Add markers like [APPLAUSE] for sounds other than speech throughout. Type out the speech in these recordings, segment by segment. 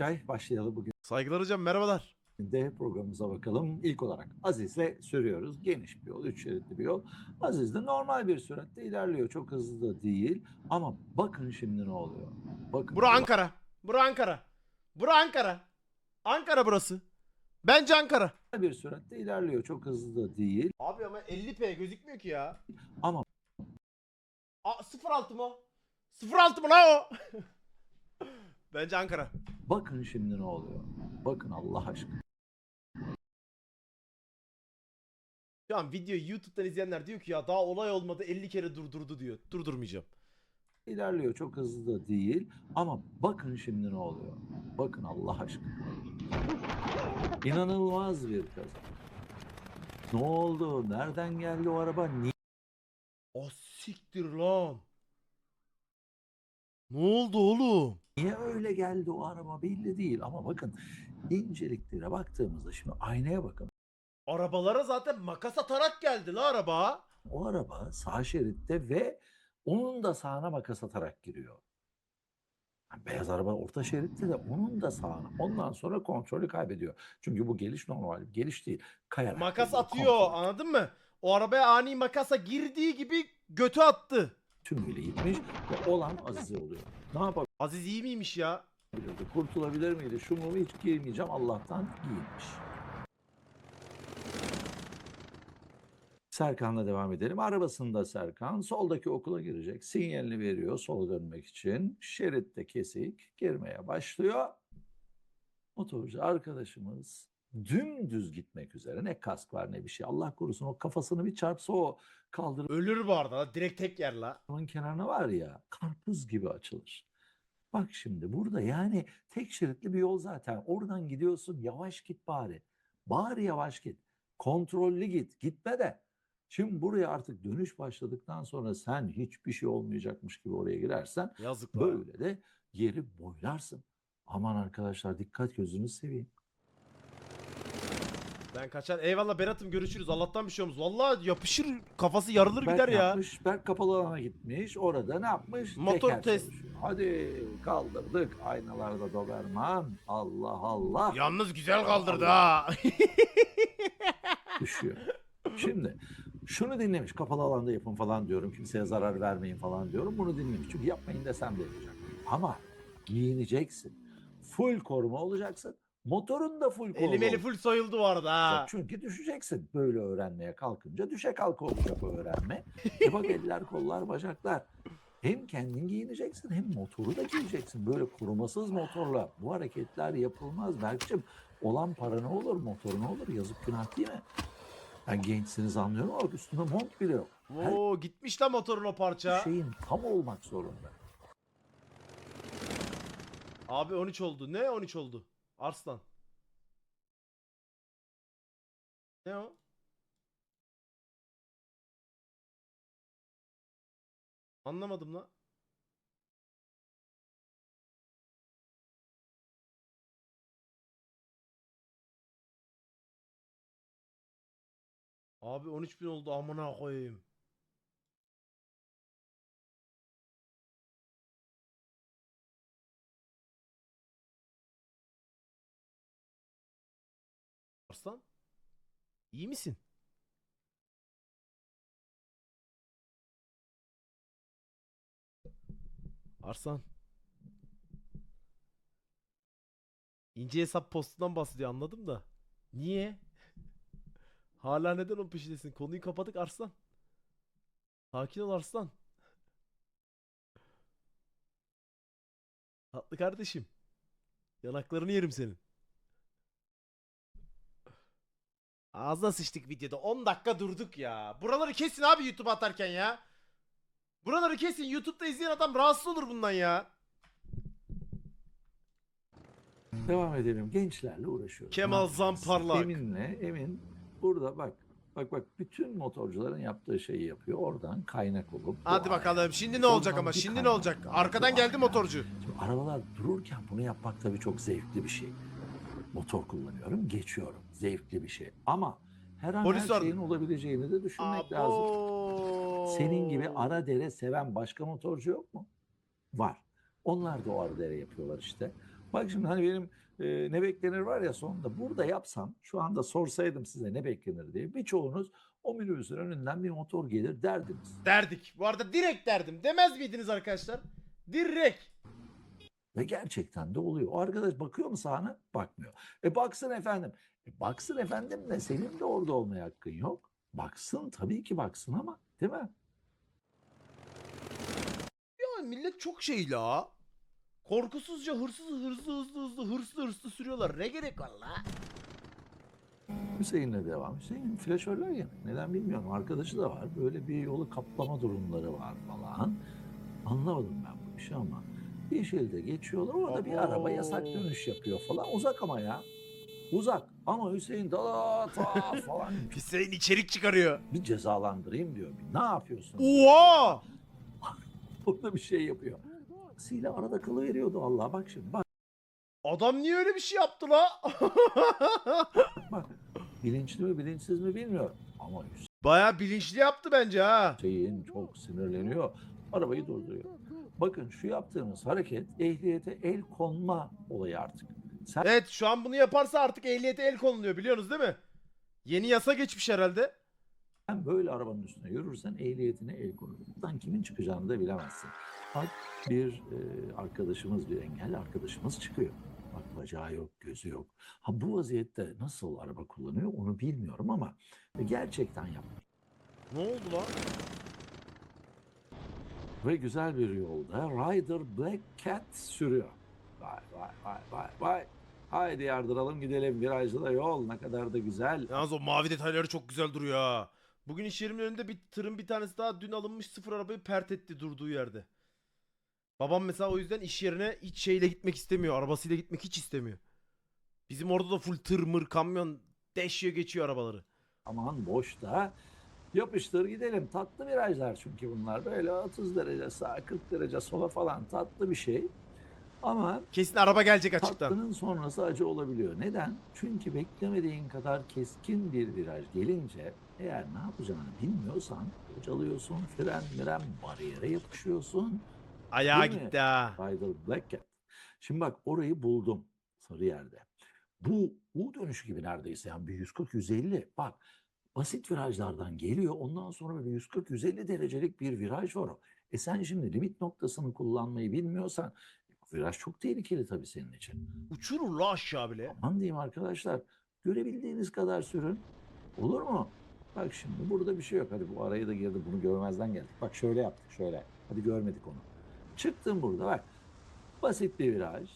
Akçay. Başlayalım bugün Saygılar hocam merhabalar. de programımıza bakalım. İlk olarak Aziz'le sürüyoruz. Geniş bir yol, üç şeritli bir yol. Aziz de normal bir süratte ilerliyor. Çok hızlı da değil. Ama bakın şimdi ne oluyor. Bakın. Bura Ankara. Bura Ankara. Bura Ankara. Ankara burası. Bence Ankara. Normal bir süratte ilerliyor. Çok hızlı da değil. Abi ama 50p gözükmüyor ki ya. Ama- Aa 06 mı o? 06 mı la o? [LAUGHS] Bence Ankara. Bakın şimdi ne oluyor. Bakın Allah aşkına. Şu an videoyu YouTube'dan izleyenler diyor ki ya daha olay olmadı 50 kere durdurdu diyor. Durdurmayacağım. İlerliyor. Çok hızlı da değil. Ama bakın şimdi ne oluyor. Bakın Allah aşkına. İnanılmaz bir kaza. Ne oldu? Nereden geldi o araba? Niye? O siktir lan. Ne oldu oğlum? Niye öyle geldi o araba belli değil ama bakın inceliklere baktığımızda şimdi aynaya bakın. Arabalara zaten makas atarak geldi la araba. O araba sağ şeritte ve onun da sağına makas atarak giriyor. Yani beyaz araba orta şeritte de onun da sağına. Ondan sonra kontrolü kaybediyor. Çünkü bu geliş normal bir geliş değil. Kayarak Makas geliyor, atıyor kontrol anladın mı? O arabaya ani makasa girdiği gibi götü attı. Tümüyle gitmiş ve olan Azize oluyor. Ne yapabilirdi? Aziz iyi miymiş ya? Kurtulabilir miydi? Şu mu hiç girmeyeceğim Allah'tan giyinmiş. Serkan'la devam edelim. Arabasında Serkan soldaki okula girecek. Sinyalini veriyor sola dönmek için. Şeritte kesik girmeye başlıyor. Motorcu arkadaşımız dümdüz gitmek üzere. Ne kask var ne bir şey. Allah korusun o kafasını bir çarpsa o kaldırımın Ölür bu arada. Direkt tek yer la. kenarına var ya karpuz gibi açılır. Bak şimdi burada yani tek şeritli bir yol zaten. Oradan gidiyorsun yavaş git bari. Bari yavaş git. Kontrollü git. Gitme de. Şimdi buraya artık dönüş başladıktan sonra sen hiçbir şey olmayacakmış gibi oraya girersen Yazık böyle de yeri boylarsın. Aman arkadaşlar dikkat gözünü seveyim. Ben kaçar. Eyvallah Berat'ım görüşürüz. Allah'tan bir şey olmaz. Vallahi yapışır kafası yarılır Berk gider ne ya. yapmış? Berk kapalı alana gitmiş. Orada ne yapmış? Motor Teker test. çalışıyor. Hadi kaldırdık. Aynalarda Doberman. Allah Allah. Yalnız güzel kaldırdı ha. düşüyor. Şimdi şunu dinlemiş. Kapalı alanda yapın falan diyorum. Kimseye zarar vermeyin falan diyorum. Bunu dinlemiş. Çünkü yapmayın desem de yapacak. Ama giyineceksin. Full koruma olacaksın. Motorun da full koruma Elim eli full soyuldu bu arada ha. Çünkü düşeceksin. Böyle öğrenmeye kalkınca düşe kalka olacak o öğrenme. E bak eller, kollar, bacaklar. Hem kendin giyineceksin hem motoru da giyeceksin. Böyle korumasız motorla bu hareketler yapılmaz Berk'cim. Olan para ne olur, motor ne olur? Yazık günah değil mi? Ben gençsiniz anlıyorum ama üstünde mont bile yok. Her Oo gitmiş lan motorun o parça. şeyin tam olmak zorunda. Abi 13 oldu. Ne 13 oldu? Arslan. Ne o? Anlamadım lan. Abi 13 bin oldu amına koyayım. Arslan? İyi misin? Arslan. İnce hesap postundan bahsediyor anladım da. Niye? [LAUGHS] Hala neden o peşindesin? Konuyu kapadık Arslan. Sakin ol Arslan. Tatlı kardeşim. Yanaklarını yerim senin. Ağzına sıçtık videoda. 10 dakika durduk ya. Buraları kesin abi YouTube atarken ya. Buraları kesin. YouTube'da izleyen adam rahatsız olur bundan ya. Devam edelim. Gençlerle uğraşıyoruz. Kemal? Zamparlak. Emin'le, Emin burada bak. Bak bak bütün motorcuların yaptığı şeyi yapıyor. Oradan kaynak olup. Hadi bakalım. Şimdi ne olacak ama? Şimdi ne olacak? Arkadan geldi motorcu. Şimdi arabalar dururken bunu yapmak tabii çok zevkli bir şey. Motor kullanıyorum, geçiyorum. Zevkli bir şey. Ama her an Polis her şeyin olabileceğini de düşünmek lazım. Abo. Senin gibi ara dere seven başka motorcu yok mu? Var. Onlar da o ara dere yapıyorlar işte. Bak şimdi hani benim e, ne beklenir var ya sonunda burada yapsam şu anda sorsaydım size ne beklenir diye birçoğunuz o minibüsün önünden bir motor gelir derdiniz. Derdik. Bu arada direkt derdim. Demez miydiniz arkadaşlar? Direkt. Ve gerçekten de oluyor. O arkadaş bakıyor mu sahne? Bakmıyor. E baksın efendim. E baksın efendim de senin de orada olmaya hakkın yok. Baksın tabii ki baksın ama değil mi? Ya millet çok şey la. Korkusuzca hırsız hırsız hızlı hızlı hırslı hırslı sürüyorlar. Ne gerek var la? Hüseyin'le devam. Hüseyin flaşörler ya. Neden bilmiyorum. Arkadaşı da var. Böyle bir yolu kaplama durumları var falan. Anlamadım ben bu işi ama. Bir şekilde geçiyorlar. Orada bir araba Abo. yasak dönüş yapıyor falan. Uzak ama ya. Uzak. Ama Hüseyin da ta [LAUGHS] falan Hüseyin içerik çıkarıyor. bir cezalandırayım diyor. Bir, ne yapıyorsun? Oha! [LAUGHS] Burada bir şey yapıyor. Aksiyle arada kalıveriyordu Allah. Bak şimdi bak Adam niye öyle bir şey yaptı la? [LAUGHS] bak. Bilinçli mi bilinçsiz mi bilmiyorum. Ama Baya bilinçli yaptı bence ha. Hüseyin çok sinirleniyor. Arabayı durduruyor. Bakın şu yaptığınız hareket ehliyete el konma olayı artık. Sen Evet şu an bunu yaparsa artık ehliyete el konuluyor biliyorsunuz değil mi? Yeni yasa geçmiş herhalde. böyle arabanın üstüne yürürsen ehliyetine el konur. Buradan kimin çıkacağını da bilemezsin. Bak bir e, arkadaşımız, bir engelli arkadaşımız çıkıyor. Bak bacağı yok, gözü yok. Ha bu vaziyette nasıl araba kullanıyor onu bilmiyorum ama gerçekten yapmış. Ne oldu lan? Ve güzel bir yolda Rider Black Cat sürüyor. Vay vay vay vay vay. Haydi yardıralım gidelim virajlı da yol ne kadar da güzel. Yalnız o mavi detayları çok güzel duruyor ha. Bugün iş yerimin önünde bir tırın bir tanesi daha dün alınmış sıfır arabayı pert etti durduğu yerde. Babam mesela o yüzden iş yerine hiç şeyle gitmek istemiyor. Arabasıyla gitmek hiç istemiyor. Bizim orada da full tır mır kamyon deşiyor geçiyor arabaları. Aman boşta yapıştır gidelim. Tatlı virajlar çünkü bunlar böyle 30 derece sağa 40 derece sola falan tatlı bir şey. Ama Kesin araba gelecek açıktan. tatlının sonrası acı olabiliyor. Neden? Çünkü beklemediğin kadar keskin bir viraj gelince eğer ne yapacağını bilmiyorsan bocalıyorsun, fren miren bariyere yapışıyorsun. Ayağa Değil mi? gitti ha. Rider Black Cat. Şimdi bak orayı buldum Sarıyer'de. Bu U dönüşü gibi neredeyse yani bir 140-150. Bak basit virajlardan geliyor. Ondan sonra bir 140-150 derecelik bir viraj var o. E sen şimdi limit noktasını kullanmayı bilmiyorsan viraj çok tehlikeli tabii senin için. Uçurur la aşağı bile. Aman diyeyim arkadaşlar görebildiğiniz kadar sürün. Olur mu? Bak şimdi burada bir şey yok. Hadi bu araya da girdi bunu görmezden geldik. Bak şöyle yaptık şöyle. Hadi görmedik onu. Çıktım burada bak. Basit bir viraj.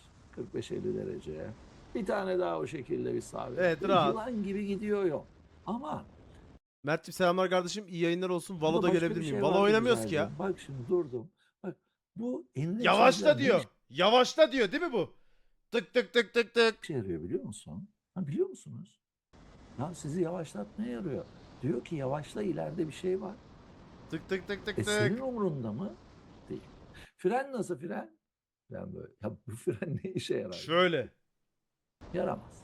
45-50 derece. Bir tane daha o şekilde bir sabit. Evet, Böyle rahat. Yılan gibi gidiyor yol. Ama Mert'cim selamlar kardeşim. İyi yayınlar olsun. burada Valo'da başka gelebilir miyim? şey Valo oynamıyoruz ki ya. Bak şimdi durdum. Bak bu enine Yavaşla diyor. ne Yavaşla diyor değil mi bu? Tık tık tık tık tık. işe yarıyor biliyor musun? Ha, biliyor musunuz? Ya sizi yavaşlatmaya yarıyor. Diyor ki yavaşla ileride bir şey var. Tık tık tık tık E senin tık. umurunda mı? Değil. Fren nasıl fren? Fren böyle. Ya bu fren [LAUGHS] ne işe yarar? Şöyle. Yaramaz.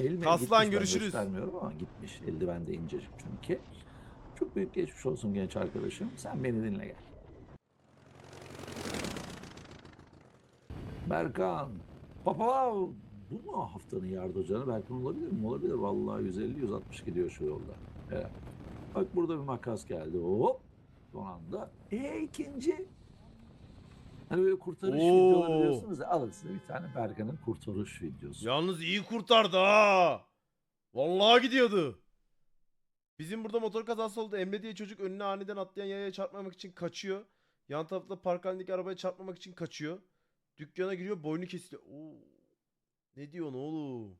Elime Aslan, görüşürüz. göstermiyorum ama gitmiş. Eldiven de incecik çünkü. Çok büyük geçmiş olsun genç arkadaşım. Sen beni dinle gel. Berkan. Papa bu mu haftanın yardımcıları? Berkan olabilir mi? Olabilir. Vallahi 150-160 gidiyor şu yolda. Evet. Bak burada bir makas geldi. Hop. Son anda. E ikinci. Hani böyle kurtarış Oo. videoları diyorsunuz ya. Alın size bir tane Berkan'ın kurtarış videosu. Yalnız iyi kurtardı ha. Vallahi gidiyordu. Bizim burada motor kazası oldu. Emre diye çocuk önüne aniden atlayan yaya çarpmamak için kaçıyor. Yan tarafta park halindeki arabaya çarpmamak için kaçıyor. Dükkana giriyor boynu kesiliyor. Oo. Ne diyorsun oğlum?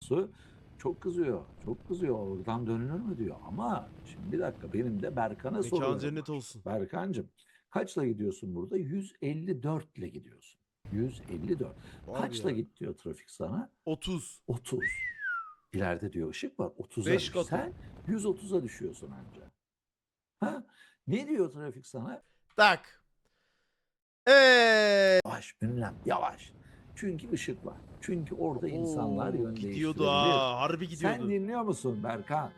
Su çok kızıyor. Çok kızıyor. Oradan dönülür mü diyor. Ama şimdi bir dakika benim de Berkan'a Mekan soruyorum. cennet olsun. Berkancığım kaçla gidiyorsun burada? 154 ile gidiyorsun. 154. Var kaçla ya. git diyor trafik sana? 30. 30. İleride diyor ışık var. 30'a Beş katı. Sen 130'a düşüyorsun anca. Ha? Ne diyor trafik sana? Tak. Eee. Yavaş ünlem yavaş. Çünkü ışık var. Çünkü orada insanlar Oo, yön Gidiyordu değiştirebilir. ha. Harbi Sen gidiyordu. dinliyor musun Berkan?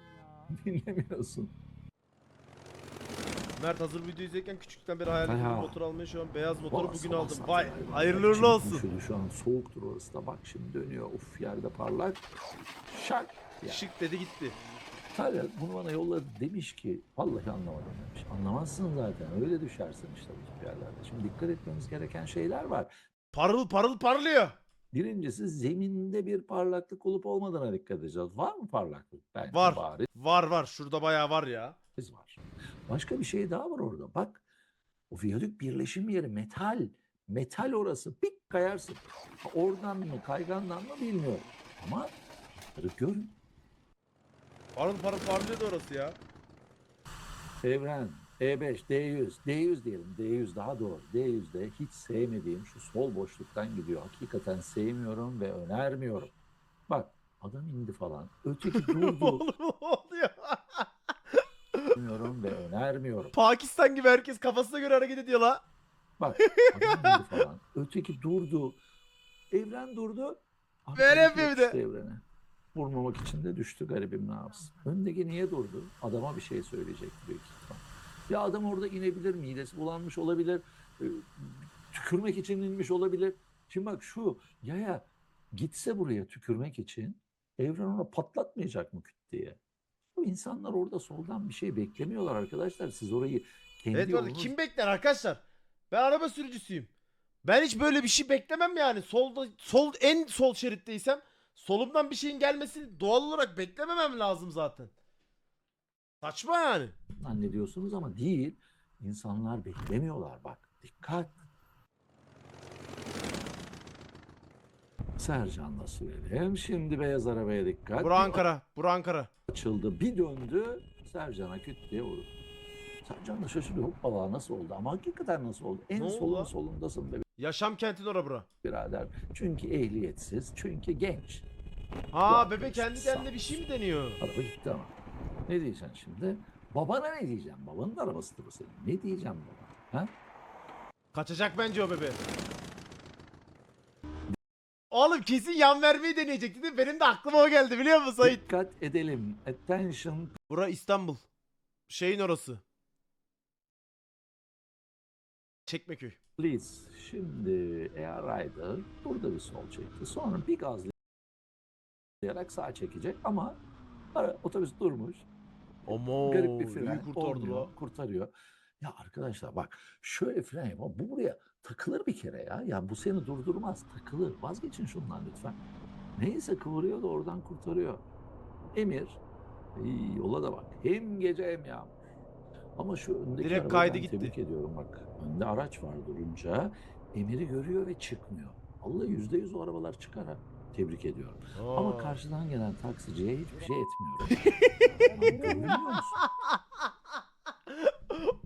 [LAUGHS] Dinlemiyorsun. Mert hazır video izlerken küçükten beri hayal ettiğim motor almayı şu an beyaz motoru bugün aldım. Vay hayırlı uğurlu olsun. Şöyle şu an soğuktur orası da bak şimdi dönüyor. Uf yerde parlak. Şak. Ya. Şık dedi gitti. Tabii bunu bana yolladı demiş ki vallahi anlamadım demiş. Anlamazsın zaten öyle düşersin işte bu tip yerlerde. Şimdi dikkat etmemiz gereken şeyler var. Parıl parıl parlıyor. Birincisi zeminde bir parlaklık olup olmadığına dikkat edeceğiz. Var mı parlaklık? Bence Var. bariz Var var şurada bayağı var ya. var. Başka bir şey daha var orada. Bak o viyadük birleşim yeri metal. Metal orası. Pik kayarsın. Oradan mı kaygandan mı bilmiyorum. Ama görün. Parıl parıl parlıyordu orası ya. Evren, E5, D100, D100 diyelim. D100 daha doğru. D100'de hiç sevmediğim şu sol boşluktan gidiyor. Hakikaten sevmiyorum ve önermiyorum. Bak adam indi falan. Öteki [LAUGHS] durdu. Oğlum oluyor? Sevmiyorum ve önermiyorum. Pakistan gibi herkes kafasına göre hareket ediyor la. Bak adam indi [LAUGHS] falan. Öteki durdu. Evren durdu. Böyle yapıyor bir de. Evrene. Vurmamak için de düştü garibim ne yapsın. Öndeki niye durdu? Adama bir şey söyleyecekti büyük ihtimal. Ya adam orada inebilir, midesi bulanmış olabilir, e, tükürmek için inmiş olabilir. Şimdi bak şu yaya gitse buraya tükürmek için evren ona patlatmayacak mı küt diye. Bu insanlar orada soldan bir şey beklemiyorlar arkadaşlar. Siz orayı kendi Evet bu arada yolunuz- kim bekler arkadaşlar? Ben araba sürücüsüyüm. Ben hiç böyle bir şey beklemem yani. Solda sol en sol şeritteysem solumdan bir şeyin gelmesini doğal olarak beklememem lazım zaten. Saçma yani. zannediyorsunuz ama değil. İnsanlar beklemiyorlar bak. Dikkat. Sercan'la sürelim. Şimdi beyaz arabaya dikkat. Bura Ankara. Bura Ankara. Açıldı. Bir döndü. Sercan'a küt diye vurdu. Sercan da şaşırıyor. Hoppala nasıl oldu? Ama hakikaten nasıl oldu? En Ne oldu solun lan? solundasın be Yaşam kentin ora bura. birader. Çünkü ehliyetsiz. Çünkü genç. Ha Bu bebe kendi kendine bir şey mi deniyor? Araba gitti ama. Ne diyeceksin şimdi? Babana ne diyeceğim? Babanın da arabasıdır bu senin. Ne diyeceğim baba? Ha? Kaçacak bence o bebe. Oğlum kesin yan vermeyi deneyecekti değil mi? Benim de aklıma o geldi biliyor musun Sait? Dikkat edelim. Attention Bura İstanbul. Şeyin orası. Çekmeköy. please. Şimdi eğer Ryder burada bir sol çekti. Sonra bir gazlayarak sağ çekecek ama ara, otobüs durmuş. Ama Garip bir fren. kurtardı olmuyor, la. kurtarıyor. Ya arkadaşlar bak şöyle fren yap. Bu buraya takılır bir kere ya. Ya bu seni durdurmaz. Takılır. Vazgeçin şundan lütfen. Neyse kıvırıyor da oradan kurtarıyor. Emir. iyi yola da bak. Hem gece hem yağmur. Ama şu öndeki Direkt arabayı kaydı ben gitti. tebrik ediyorum bak. Önde araç var durunca. Emir'i görüyor ve çıkmıyor. Allah yüzde yüz o arabalar çıkar ha. Tebrik ediyorum. Ama Aa. karşıdan gelen taksiciye hiçbir şey etmiyorum. [LAUGHS] Görmüyor musun?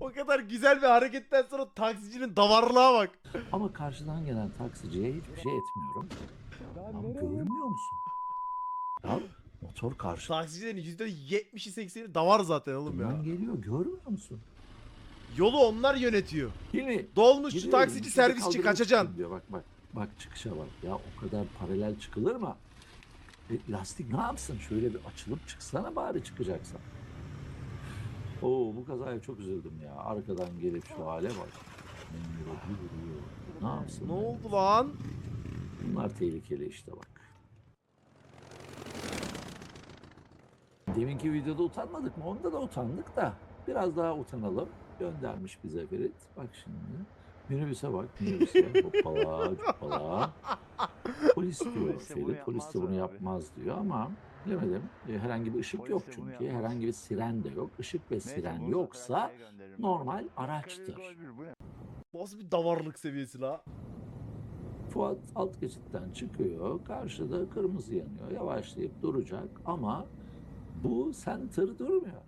o kadar güzel bir hareketten sonra taksicinin davarlığa bak. Ama karşıdan gelen taksiciye hiçbir şey etmiyorum. Lan görmüyor musun? Ya motor karşıdan Taksicilerin %70'i 80'i davar zaten oğlum ya. geliyor görmüyor musun? Yolu onlar yönetiyor. Yine Dolmuşçu gidiyorum, taksici servisçi kaldırıma kaçacaksın. Diyor. Bak bak bak çıkışa bak ya o kadar paralel çıkılır mı? E, lastik ne yapsın? Şöyle bir açılıp çıksana bari çıkacaksan. Oo bu kazaya çok üzüldüm ya. Arkadan gelip şu hale bak. Ne yapsın? Ne oldu lan? Bunlar tehlikeli işte bak. Deminki videoda utanmadık mı? Onda da utandık da. Biraz daha utanalım. Göndermiş bize Ferit. Bak şimdi. Minibüse bak. [LAUGHS] Minibüse. Hoppala hoppala. Polis diyor Polis de bunu Ferit. Polis de yapmaz bunu abi. yapmaz diyor ama bilemedim. E, herhangi bir ışık Polis yok çünkü. Herhangi bir siren de yok. Işık ve Neyse, siren yoksa normal araçtır. Nasıl bir davarlık seviyesi la? Fuat alt geçitten çıkıyor. Karşıda kırmızı yanıyor. Yavaşlayıp duracak ama bu center durmuyor.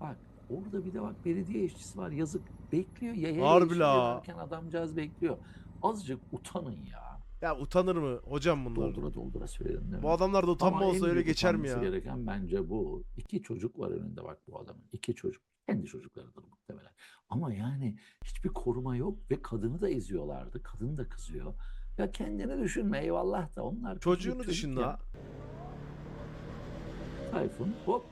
Bak orada bir de bak belediye işçisi var. Yazık bekliyor. Yaya Harbi la. adamcağız bekliyor. Azıcık utanın ya. Ya utanır mı hocam bunlar? Doldura doldura söyledim değil mi? Bu adamlarda utanma Ama en olsa öyle büyük geçer mi utanması ya? gereken bence bu. İki çocuk var önünde bak bu adamın. İki çocuk. Kendi çocuklarıdır muhtemelen. Ama yani hiçbir koruma yok ve kadını da eziyorlardı. Kadın da kızıyor. Ya kendini düşünme eyvallah da onlar küçücük Çocuğunu çocuk düşün ya. la. Tayfun hop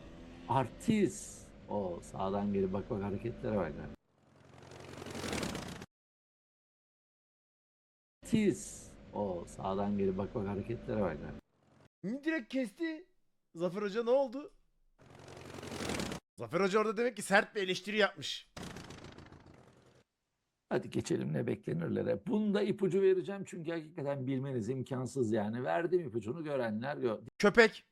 artist. O sağdan gelip bak bak hareketlere bak. Titiz. O sağdan gelip bak bak hareketlere bak. Direkt kesti. Zafer Hoca ne oldu? Zafer Hoca orada demek ki sert bir eleştiri yapmış. Hadi geçelim ne beklenirlere. Bunda ipucu vereceğim çünkü hakikaten bilmeniz imkansız yani. Verdim ipucunu görenler gör. Köpek.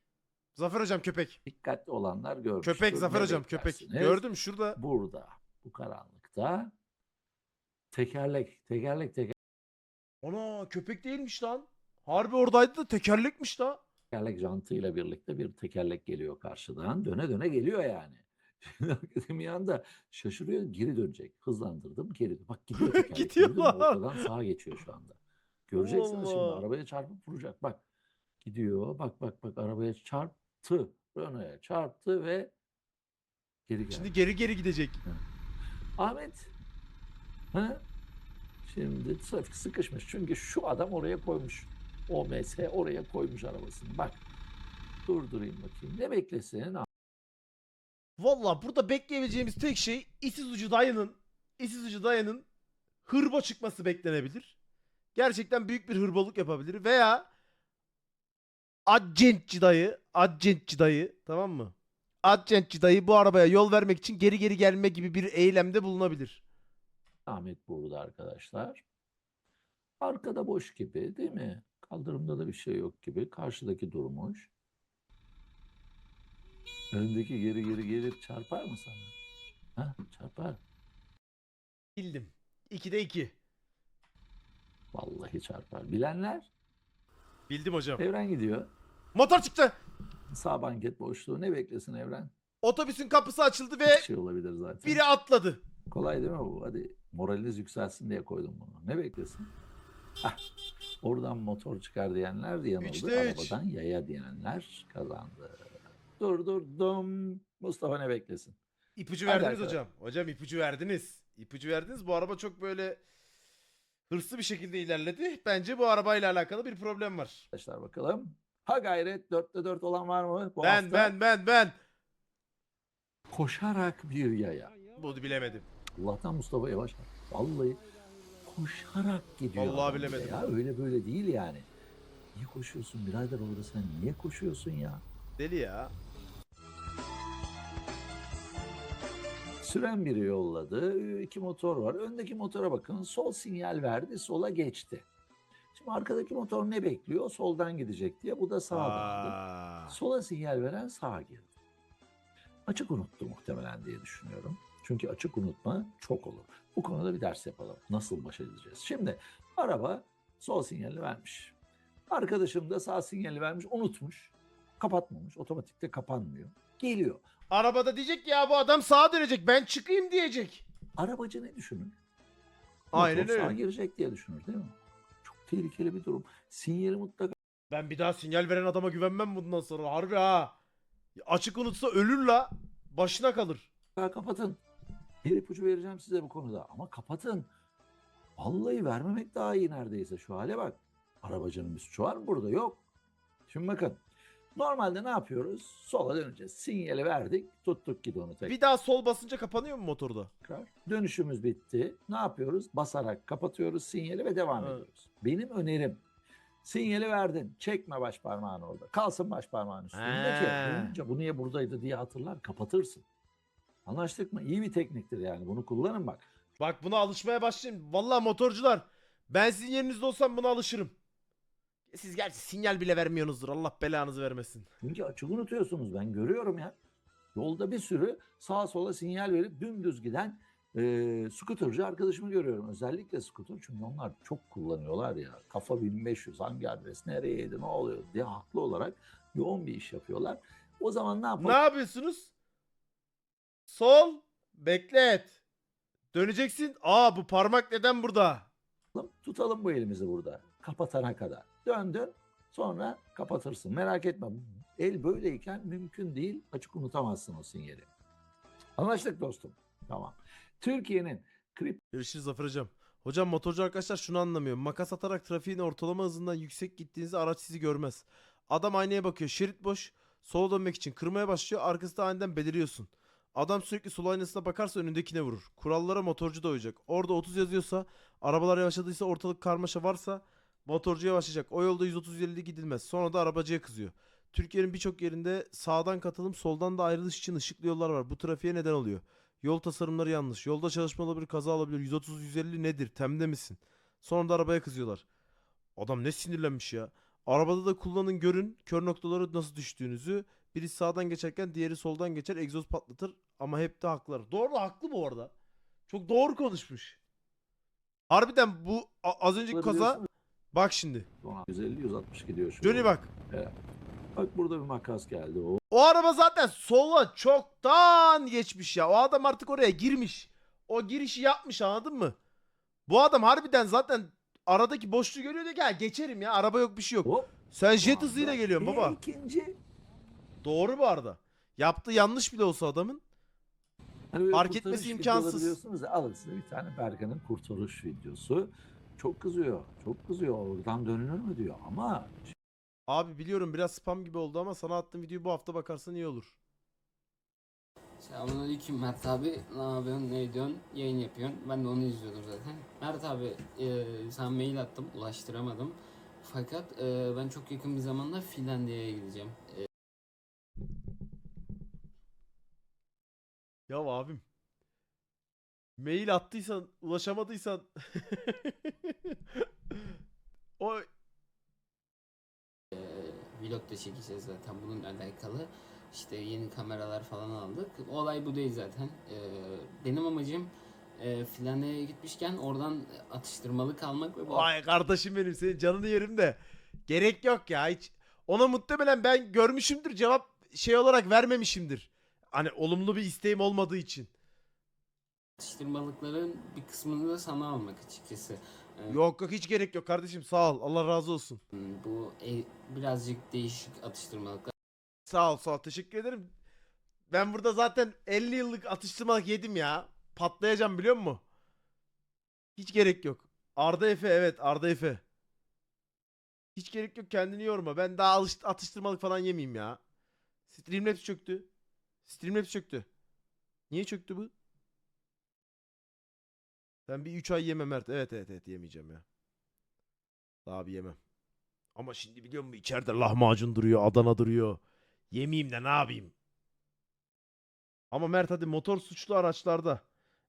Zafer Hocam köpek. Dikkatli olanlar görmüştür. Köpek Zafer Ne Hocam köpek. beklersiniz? Gördüm şurada. Burada bu karanlıkta tekerlek tekerlek Ana köpek değilmiş lan. Harbi oradaydı da tekerlekmiş la. tekerlek jantıyla birlikte bir tekerlek geliyor karşıdan. Döne döne geliyor yani. [LAUGHS] Hakikaten bir anda şaşırıyor geri dönecek. Hızlandırdım geri. Bak gidiyor [LAUGHS] tekerlek. Gidiyor Gördün mü? lan. Ortadan sağa geçiyor şu anda. Göreceksiniz şimdi Allah. arabaya çarpıp vuracak. Bak gidiyor bak bak bak arabaya çarptı. Renault'a çarptı ve geri geldi. Şimdi geri geri gidecek. Ahmet. Ha? Şimdi trafik sıkışmış. Çünkü şu adam oraya koymuş. OMS oraya koymuş arabasını. Bak. Durdurayım bakayım. Ne beklesin? Valla burada bekleyebileceğimiz tek şey Isuzu dayının Isuzu dayının hırbo çıkması beklenebilir. Gerçekten büyük bir hırbalık yapabilir veya Adcentçi dayı, Adcentçi dayı tamam mı? Adcentçi dayı bu arabaya yol vermek için geri geri gelme gibi bir eylemde bulunabilir. Ahmet burada arkadaşlar. Arkada boş gibi değil mi? Kaldırımda da bir şey yok gibi. Karşıdaki durmuş. Öndeki geri geri gelir çarpar mı sana? Ha, çarpar. Bildim. 2'de 2. Vallahi çarpar. Bilenler Bildim hocam. evren gidiyor. Motor çıktı. Sağ banket boşluğu. Ne beklesin evren? Otobüsün kapısı açıldı ve Bir şey olabilir zaten. biri atladı. Kolay değil mi bu? Hadi moraliniz yükselsin diye koydum bunu. Ne beklesin? Hah, oradan motor çıkar diyenler yanıldı. Üçte üç. Arabadan yaya diyenler kazandı. Durdurdum. Mustafa ne beklesin? İpucu Hadi verdiniz arkadaş. hocam. Hocam ipucu verdiniz. İpucu verdiniz. Bu araba çok böyle hırslı bir şekilde ilerledi. Bence bu arabayla alakalı bir problem var. Arkadaşlar bakalım. Ha gayret dörtte dört olan var mı? Bu ben hafta ben ben ben. Koşarak bir yaya. Bunu bilemedim. Allah'tan Mustafa yavaş. Vallahi koşarak gidiyor. Vallahi bilemedim. Ya öyle böyle değil yani. Niye koşuyorsun birader orada sen niye koşuyorsun ya? Deli ya. Süren biri yolladı. İki motor var. Öndeki motora bakın. Sol sinyal verdi. Sola geçti. Şimdi arkadaki motor ne bekliyor? Soldan gidecek diye. Bu da sağa döndü. Aa. Sola sinyal veren sağa girdi. Açık unuttu muhtemelen diye düşünüyorum. Çünkü açık unutma çok olur. Bu konuda bir ders yapalım. Nasıl baş edeceğiz? Şimdi araba sol sinyali vermiş. Arkadaşım da sağ sinyali vermiş. Unutmuş. Kapatmamış. Otomatikte kapanmıyor. Geliyor. Arabada diyecek ki ya bu adam sağa dönecek. Ben çıkayım diyecek. Arabacı ne düşünür? Aynen Motor sağa öyle. girecek diye düşünür değil mi? Çok tehlikeli bir durum. Sinyali mutlaka Ben bir daha sinyal veren adama güvenmem bundan sonra. Harbi ha. Açık unutsa ölür la. Başına kalır. kapatın. Bir ipucu vereceğim size bu konuda ama kapatın. Vallahi vermemek daha iyi neredeyse. Şu hale bak. Arabacının bir suçu var mı burada? Yok. Şimdi bakın. Normalde ne yapıyoruz? Sola döneceğiz. Sinyali verdik. Tuttuk gidonu tekrar. Bir daha sol basınca kapanıyor mu motorda? Dönüşümüz bitti. Ne yapıyoruz? Basarak kapatıyoruz sinyali ve devam Evet. ediyoruz. Benim önerim sinyali verdin. Çekme baş parmağını orada. Kalsın baş parmağın üstünde ki He. dönünce bu niye buradaydı diye hatırlar kapatırsın. Anlaştık mı? İyi bir tekniktir yani. Bunu kullanın bak. Bak buna alışmaya başlayayım. Vallahi motorcular ben sizin yerinizde olsam buna alışırım. Siz gerçi sinyal bile vermiyorsunuzdur. Allah belanızı vermesin. Çünkü açık unutuyorsunuz. Ben görüyorum ya. Yolda bir sürü sağa sola sinyal verip dümdüz giden e, skuterci arkadaşımı görüyorum. Özellikle skuter çünkü onlar çok kullanıyorlar ya. Kafa 1500 hangi adres nereyeydi ne oluyor diye haklı olarak yoğun bir iş yapıyorlar. O zaman ne yapalım? Ne yapıyorsunuz? Sol, beklet. Döneceksin. Aa bu parmak neden burada? Tutalım bu elimizi burada. Kapatana kadar. Dön dön. Sonra kapatırsın. Merak etme. El böyleyken mümkün değil. Açık unutamazsın o sinyali. Anlaştık dostum. Tamam. Türkiye'nin Görüşürüz Zafer hocam. Hocam motorcu arkadaşlar şunu anlamıyor. Makas atarak trafiğin ortalama hızından yüksek gittiğinizde araç sizi görmez. Adam aynaya bakıyor. Şerit boş. Sola dönmek için kırmaya başlıyor. Arkasında aniden beliriyorsun. Adam sürekli sol aynasına bakarsa önündekine vurur. Kurallara motorcu da uyacak. Orada 30 yazıyorsa, arabalar yavaşladıysa, ortalık karmaşa varsa motorcu yavaşlayacak. O yolda 130-150 gidilmez. Sonra da arabacıya kızıyor. Türkiye'nin birçok yerinde sağdan katılım, soldan da ayrılış için ışıklı yollar var. Bu trafiğe neden oluyor. Yol tasarımları yanlış. Yolda çalışma olabilir, kaza olabilir. 130-150 nedir? Temde misin? Sonra da arabaya kızıyorlar. Adam ne sinirlenmiş ya. Arabada da kullanın görün kör noktaları nasıl düştüğünüzü. Biri sağdan geçerken diğeri soldan geçer egzoz patlatır ama hep de haklılar. Doğru haklı bu arada. Çok doğru konuşmuş. Harbiden bu az önceki kaza bak şimdi. 150-160 gidiyor şu. Johnny bak. Bak burada bir makas geldi. O O araba zaten sola çoktan geçmiş ya. O adam artık oraya girmiş. O girişi yapmış anladın mı? Bu adam harbiden zaten aradaki boşluğu görüyor diyor ki "Ha, geçerim ya araba yok bir şey yok. hop. Sen jet hızıyla geliyorsun baba. İkinci. Doğru bu arada. Yaptığı yanlış bile olsa adamın. Hani Fark etmesi imkansız. Diyorsunuz ya, alın size bir tane Berkan'ın kurtarış videosu. Çok kızıyor. Çok kızıyor. Oradan dönülür mü diyor. Ama Abi biliyorum biraz spam gibi oldu ama sana attığım videoyu bu hafta bakarsan iyi olur. Selamünaleyküm Mert abi. Ne yapıyorsun, ne ediyorsun? Yayın yapıyorsun. Ben de onu izliyordum zaten. Mert abi, e, sana mail attım, ulaştıramadım. Fakat e, ben çok yakın bir zamanda Finlandiya'ya gideceğim. E, Ya abim. Mail attıysan, ulaşamadıysan [LAUGHS] o vlog da çekeceğiz zaten bununla alakalı. İşte yeni kameralar falan aldık. Olay bu değil zaten. E, benim amacım e, Finlandiya'ya gitmişken oradan atıştırmalık almak ve bu Vay kardeşim benim senin canını yerim de. Gerek yok ya hiç. Ona muhtemelen ben görmüşümdür cevap şey olarak vermemişimdir. Hani olumlu bir isteğim olmadığı için. atıştırmalıkların bir kısmını da sana almak açıkçası. E, Yok yok hiç gerek yok kardeşim sağ ol. Allah razı olsun. Bu e, birazcık değişik atıştırmalıklar. Sağ ol sağ ol teşekkür ederim. Ben burada zaten 50 yıllık atıştırmalık yedim ya. Patlayacağım biliyor musun? Hiç gerek yok. Arda Efe evet Arda Efe. Hiç gerek yok kendini yorma. Ben daha alış- atıştırmalık falan yemeyeyim ya. Streamlabs çöktü. Streamlabs çöktü. Niye çöktü bu? Ben bir 3 ay yemem Mert. Evet evet evet yemeyeceğim ya. Daha bir yemem. Ama şimdi biliyor musun içeride lahmacun duruyor, Adana duruyor. Yemeyeyim de ne yapayım? Ama Mert hadi motor suçlu araçlarda.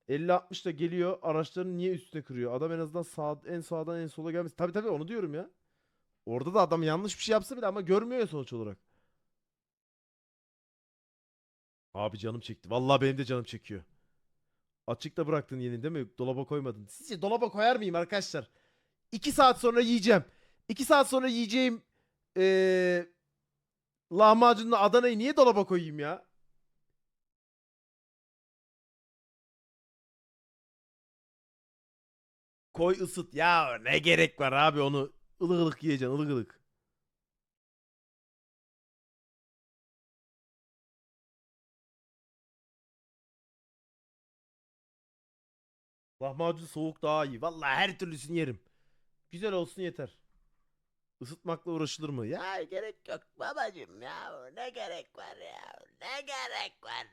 50-60 da geliyor araçların niye üstüne kırıyor? Adam en azından sağ, en sağdan en sola gelmesi. Tabii tabii onu diyorum ya. Orada da adam yanlış bir şey yapsa bile ama görmüyor ya sonuç olarak. Abi canım çekti. Vallahi benim de canım çekiyor. Açıkta bıraktın yeni değil mi? Dolaba koymadın. Sizce dolaba koyar mıyım arkadaşlar? 2 saat sonra yiyeceğim. 2 saat sonra yiyeceğim ee, lahmacunla Adana'yı niye dolaba koyayım ya? Koy ısıt. Ya ne gerek var abi onu ılık ılık yiyeceksin ılık ılık. Lahmacun soğuk daha iyi. Vallahi her türlüsünü yerim. Güzel olsun yeter. Isıtmakla uğraşılır mı? Ya gerek yok babacım ya. Ne gerek var ya? Ne gerek var?